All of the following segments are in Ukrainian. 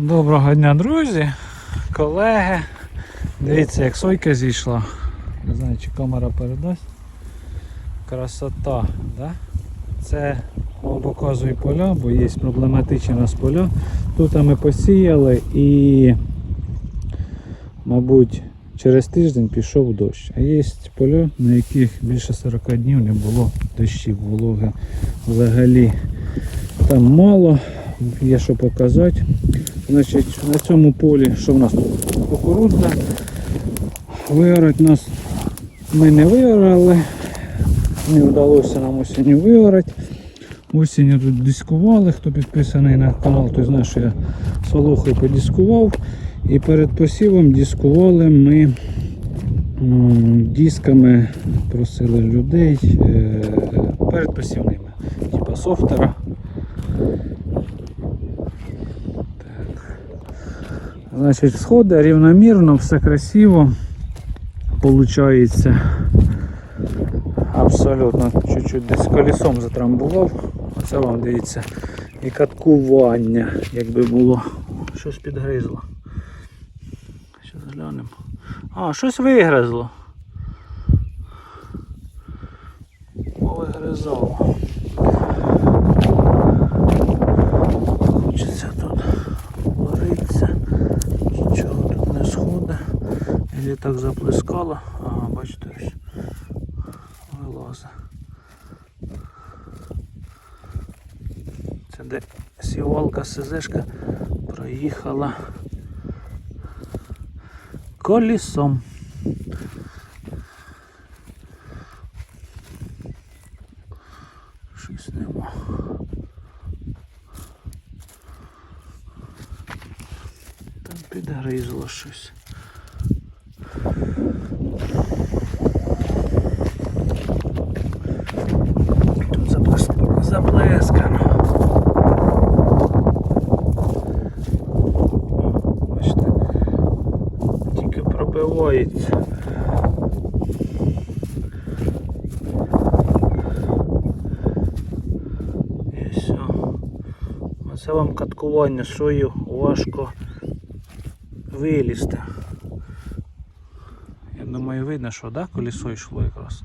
Доброго дня, друзі, колеги. Дивіться, як сойка зійшла. Не знаю, чи камера передасть. Красота, да? Це вам показую поля, бо є проблематичні у нас поля. Тут ми посіяли і, мабуть, через тиждень пішов дощ. А є поля, на яких більше 40 днів не було дощів, вологи взагалі там мало, є що показати. Значить, на цьому полі, що в нас тут? Кукурудза. Виорати нас ми не виорали. Не вдалося нам осінню виорати. Осінню тут дискували. Хто підписаний на канал, той знає, що я солохою подіскував. І перед посівом дискували ми дисками, просили людей е, перед посівними, типа софтера. Значить, сходи рівномірно, все красиво. Получається абсолютно чуть-чуть десь колесом затрамбував. Оце вам дивіться. І каткування, якби було. Щось підгризло. Щось глянемо. А, щось вигризло. Повигризало. Хочеться тут варитися. Нічого тут не сходить. Ілі так заплескало. Ага, бачите ось. Вилазить. Це де сівалка СЗшка проїхала колісом. Щось нема. Там підгризло щось. Тут заплес- заплескано. Бачите, тільки пробивається. І все. Оце вам каткування сою важко вилізти. Я думаю, видно, що да, колесо йшло якраз.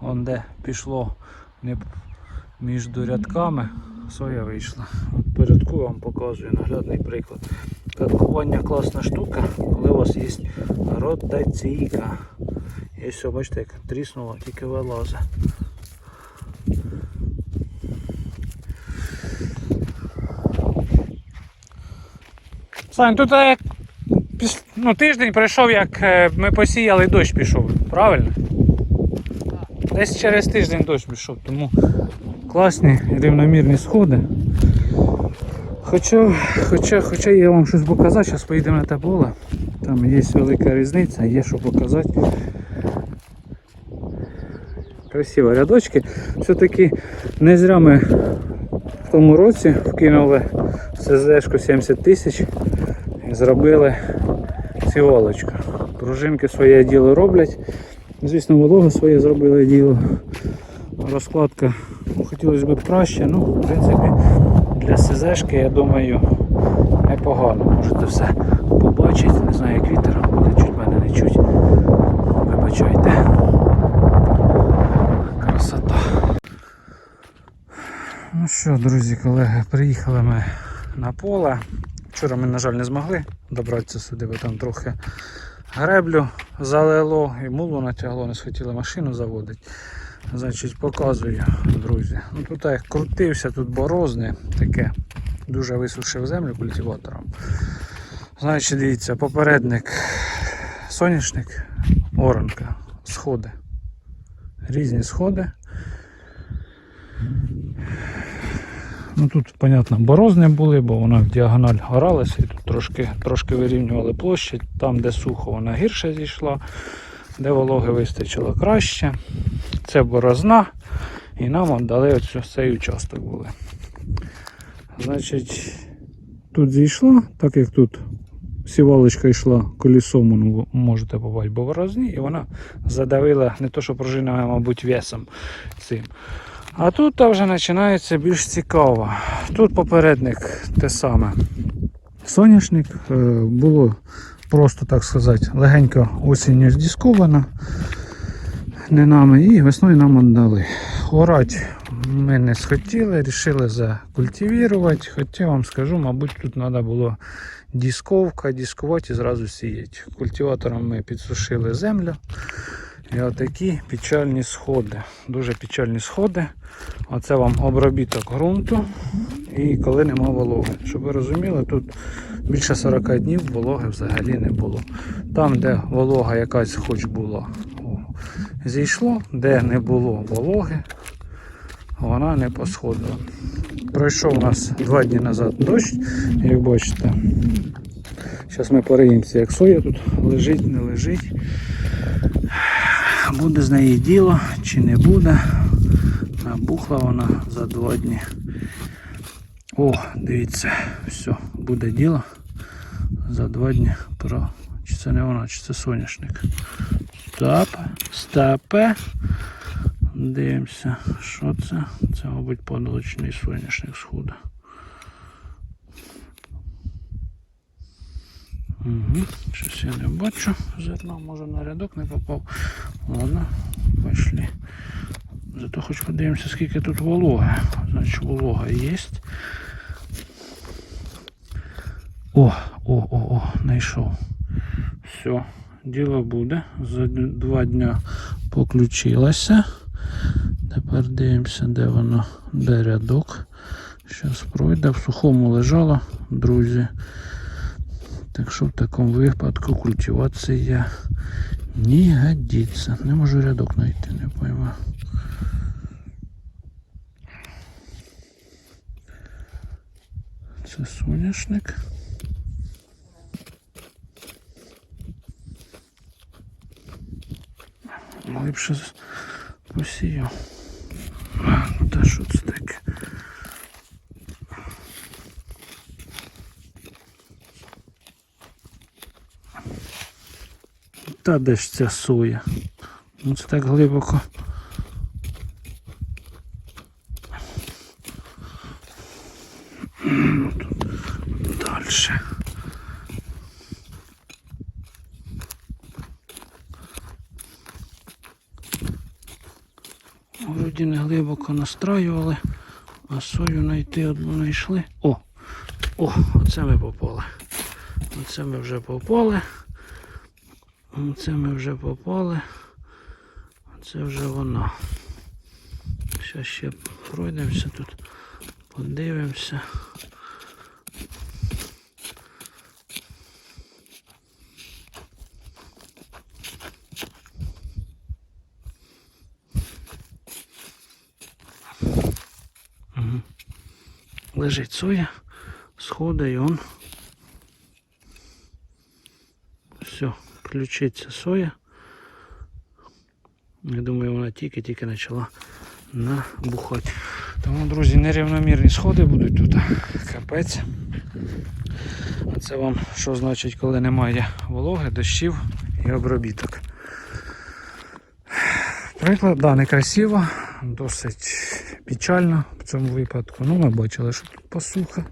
Вон де пішло між рядками, соя вийшла. От порядку вам показую наглядний приклад. Каткування класна штука, коли у вас є ротаційка. І все, бачите, як тріснуло, тільки вилазить. Сань, тут як ну, тиждень пройшов, як е, ми посіяли, дощ пішов, правильно? Десь через тиждень дощ пішов, тому класні рівномірні сходи. Хоча, хоча, хоча я вам щось показати, зараз поїдемо на поле. Там є велика різниця, є що показати. Красиві рядочки. Все-таки не зря ми в тому році вкинули в СЗшку 70 тисяч зробили сівалочку. Пружинки своє діло роблять. Звісно, волога своє зробили діло. Розкладка ну, хотілося б краще, ну, в принципі, для СЗшки, я думаю, непогано. Можете все побачити. Не знаю, як вітер буде, чуть мене не чуть. Вибачайте. Красота. Ну що, друзі, колеги, приїхали ми на поле. Вчора ми, на жаль, не змогли добратися сюди, бо там трохи греблю залило і мулу натягло, не схотіли машину заводити. Значить, показую, друзі. Ну тут як крутився, тут борозне, таке дуже висушив землю культиватором. Значить, дивіться, попередник соняшник, оранка, сходи. Різні сходи. Ну тут, понятно, борозни були, бо вона в діагональ горалася і тут трошки, трошки вирівнювали площадь. Там, де сухо, вона гірше зійшла, де вологи вистачило краще. Це борозна. І нам віддали оцю, цей участок були. Значить, тут зійшла, так як тут сівалочка йшла колісом, ну, можете побачити, бо борозні, і вона задавила не то, що пружина, а мабуть, весом цим. А тут вже починається більш цікаво. Тут попередник те саме. соняшник. Е, Було просто, так сказати, легенько осінню здісковано не нами і весною нам віддали. Орать ми не схотіли, вирішили закультивувати. Хоча вам скажу, мабуть, тут треба було дісковка, дискувати і зразу сіяти. Культиватором ми підсушили землю. І отакі печальні сходи. Дуже печальні сходи. Оце вам обробіток ґрунту. І коли нема вологи. Щоб ви розуміли, тут більше 40 днів вологи взагалі не було. Там, де волога якась хоч була, зійшло, де не було вологи, вона не посходила. Пройшов у нас два дні назад дощ, як бачите. Зараз ми пориємося, як соя тут лежить, не лежить. Буде з неї діло чи не буде. Набухла вона за два дні. О, дивіться, все, буде діло. За два дні про. Чи це не вона, чи це соняшник. Стоп, стопе. Дивимося, що це? Це, мабуть, подолочний соняшник сходу. Угу. Щось я не бачу. Зерно, може на рядок не попав. Ладно, пішли. Зато хоч подивимося, скільки тут вологи. Значить, волога є. О, о, о, о, знайшов. Все, діло буде. За два дня поключилося. Тепер дивимося, де воно, де рядок. Зараз пройде. В сухому лежало, друзі. Так що в такому випадку культивація не годиться. Не можу рядок знайти, не пойму. Це соняшник. Липше посію. А, ну Та що це таке? Та де ж ця соя? Ну це так глибоко. Тут Дальше. Вроді не глибоко настраювали, а сою знайти одну знайшли. О! О, оце ми попали. Оце ми вже попали. Оце ми вже попали. Це вже вона. Зараз ще пройдемося тут, подивимося. Лежить соя, сходить і он. Все, включиться соя. Я думаю, вона тільки-тільки почала набухати. Тому, друзі, нерівномірні сходи будуть тут. Капець. А це вам що значить, коли немає вологи, дощів і обробіток. Приклад, да, некрасиво, досить печально в цьому випадку. Ну, ми бачили, що тут посуха.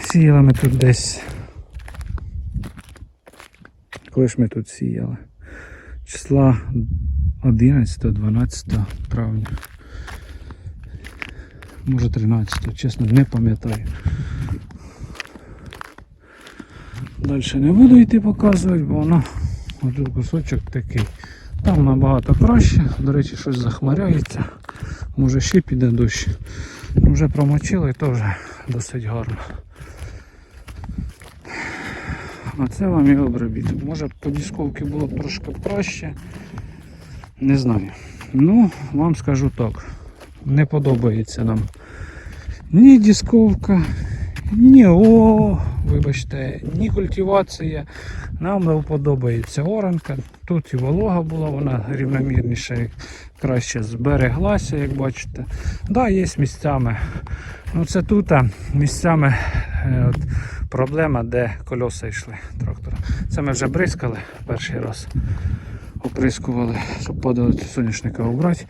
Сіяли ми тут десь. Коли ж ми тут сіяли? Числа 11-12 травня. Може 13, чесно, не пам'ятаю. Далі не буду йти показувати, бо воно отут кусочок такий. Там набагато краще, до речі, щось захмаряється. Може ще піде дощ. Ну, Вже промочили то вже досить гарно. А це вам і обробіток. Може по дисковці було трошки краще. Не знаю. Ну, вам скажу так. Не подобається нам ні дисковка, ні о, вибачте, ні культивація. Нам не подобається оранка. Тут і волога була, вона рівномірніше, краще збереглася, як бачите. Да, є місцями. Ну це тут місцями е, от, проблема, де кольоса йшли трактора. Це ми вже бризкали перший раз. Оприскували, щоб подали соняшника обрати.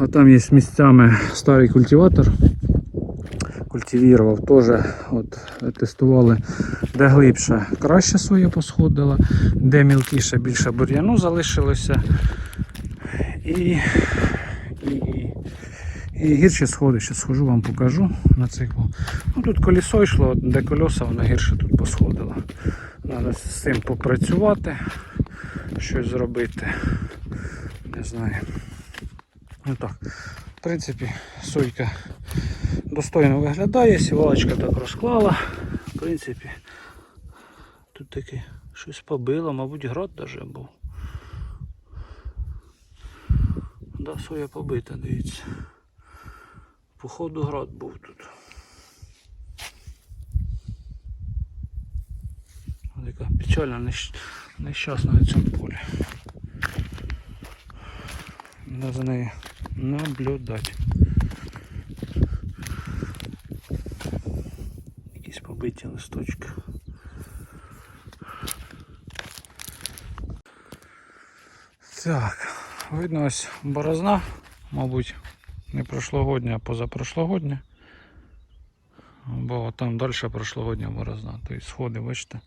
А там є місцями старий культиватор. культивував, теж от, тестували, де глибше краще соя посходила, де мілкіше більше бур'яну залишилося. І, і гірші сходи, ще схожу, вам покажу на циклу. Ну, тут колесо йшло, де колеса, воно гірше тут посходило. Треба з цим попрацювати, щось зробити. Не знаю. Ну так. В принципі, сойка достойно виглядає, сівалочка так розклала. В принципі, тут таке щось побило, мабуть, град даже був. Да, соя побита, дивіться. Походу град був тут. Така печальна нещасна на цьому полі. Треба за нею наблюдати. Якісь побиті листочки. Так, видно ось борозна, мабуть, не прошлогодня, а позапрошлогодня. Бо там далі прошлогодня борозна. Тобто сходи, бачите,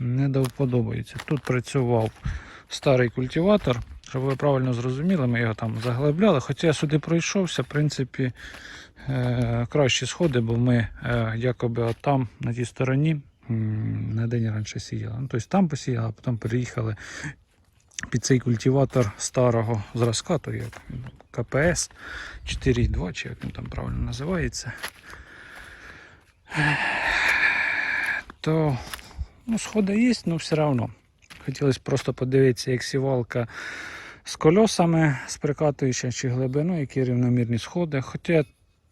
не до вподобається. Тут працював старий культиватор, щоб ви правильно зрозуміли, ми його там заглибляли. Хоча я сюди пройшовся, в принципі, е, кращі сходи, бо ми е, якоби там, на тій стороні, на день раніше сіяли. Ну, тобто там посіяли, а потім переїхали під цей культиватор старого зразка, то як КПС 4.2, чи як він там правильно називається. То ну, сходи є, але все одно. Хотілося просто подивитися, як сівалка з кольосами, з прикатуючи чи глибину, які рівномірні сходи. Хоча я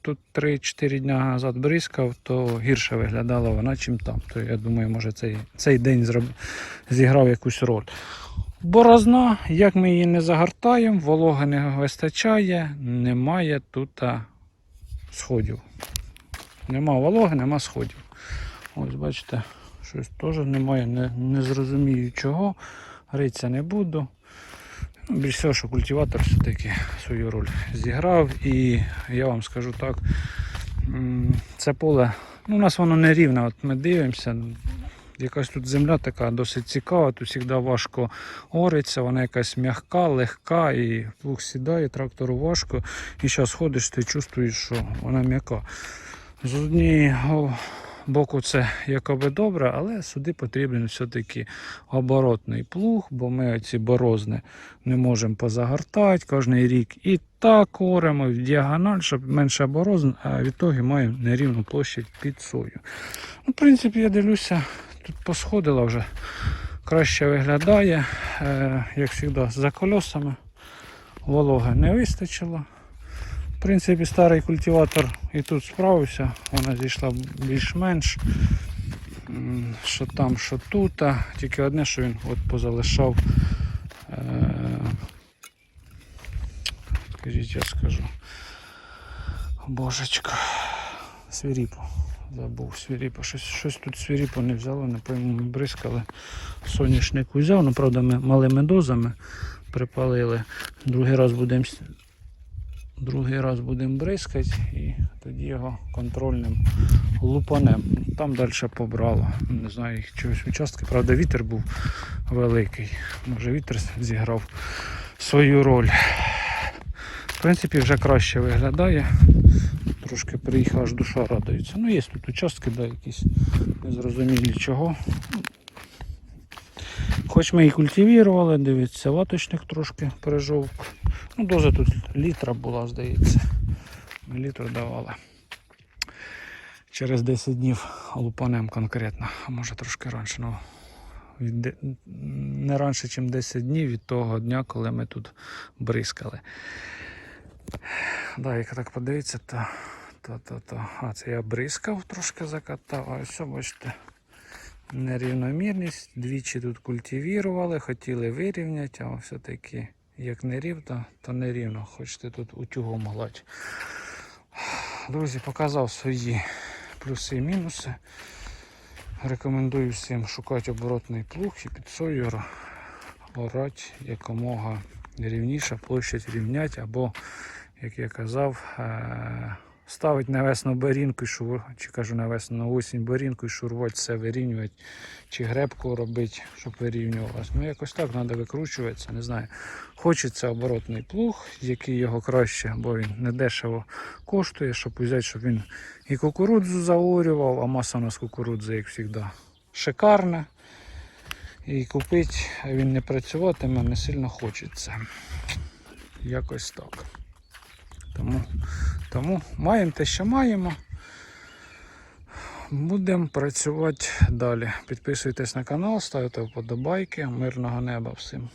тут 3-4 дня назад бризкав, то гірше виглядала вона, чим там. То я думаю, може цей, цей день зроб... зіграв якусь роль. Борозна, як ми її не загортаємо, вологи не вистачає, немає тут сходів. Нема вологи, нема сходів. Ось бачите, щось теж немає, не, не зрозумію чого. Гриться не буду. Ну, Більш всього, що культиватор все-таки свою роль зіграв. І я вам скажу так, це поле, ну, у нас воно не рівне. От ми дивимося, якась тут земля така досить цікава, тут завжди важко ориться, вона якась м'яка, легка і плуг сідає, трактору важко. І зараз ходиш, ти чувствуєш, що вона м'яка. З однієї боку це якоби добре, але сюди потрібен все-таки оборотний плуг, бо ми оці борозни не можемо позагортати кожен рік. І так оремо в діагональ, щоб менше борозн, а відтоді маємо нерівну площадь під сою. Ну, в принципі, я дивлюся, тут посходила вже краще виглядає, е, як завжди, за колесами. Вологи не вистачило. В принципі, старий культиватор і тут справився, вона зійшла більш-менш. Що там, що тут. Тільки одне, що він от позалишав. Е, скажіть, я скажу. Божечко. Свіріпо. Забув свіріпо. Щось, щось тут свіріпо не взяло, напевно, ми бризкали. Соняшник взяв, ну правда ми малими дозами припалили. Другий раз будемо Другий раз будемо бризкати і тоді його контрольним лупанем. Там далі побрало. Не знаю, їх чогось участки. Правда, вітер був великий. Може вітер зіграв свою роль. В принципі, вже краще виглядає. Трошки приїхав, аж душа радується. Ну, є тут участки, да, якісь незрозумілі чого. Хоч ми і культивували, дивіться, латочник трошки пережовк. Ну, доза тут літра була, здається. Ми літру давали. Через 10 днів лупанем конкретно, а може трошки раніше. Ну, від не раніше, ніж 10 днів від того дня, коли ми тут бризкали. Да, як так подивитися, то, то. А, це я бризкав, трошки закатав, а ось бачите. Нерівномірність. Двічі тут культивірували, хотіли вирівняти, а все-таки як не рівно, то не рівно. Хочете тут утюгом гладь. Друзі, показав свої плюси і мінуси. Рекомендую всім шукати оборотний плуг і під сою орати якомога рівніше, площадь рівнять, або, як я казав, ставити на весну барінку, шур... чи кажу на весну, на осінь барінку і шурвати все вирівнювати, чи гребку робити, щоб вирівнювалося. Ну якось так треба викручуватися, не знаю. Хочеться оборотний плуг, який його краще, бо він не дешево коштує, щоб взяти, щоб він і кукурудзу заорював, а маса у нас кукурудзи, як завжди, шикарна. І купити, а він не працюватиме, не сильно хочеться. Якось так. Тому, тому маємо те, що маємо. Будемо працювати далі. Підписуйтесь на канал, ставте вподобайки. Мирного неба всім.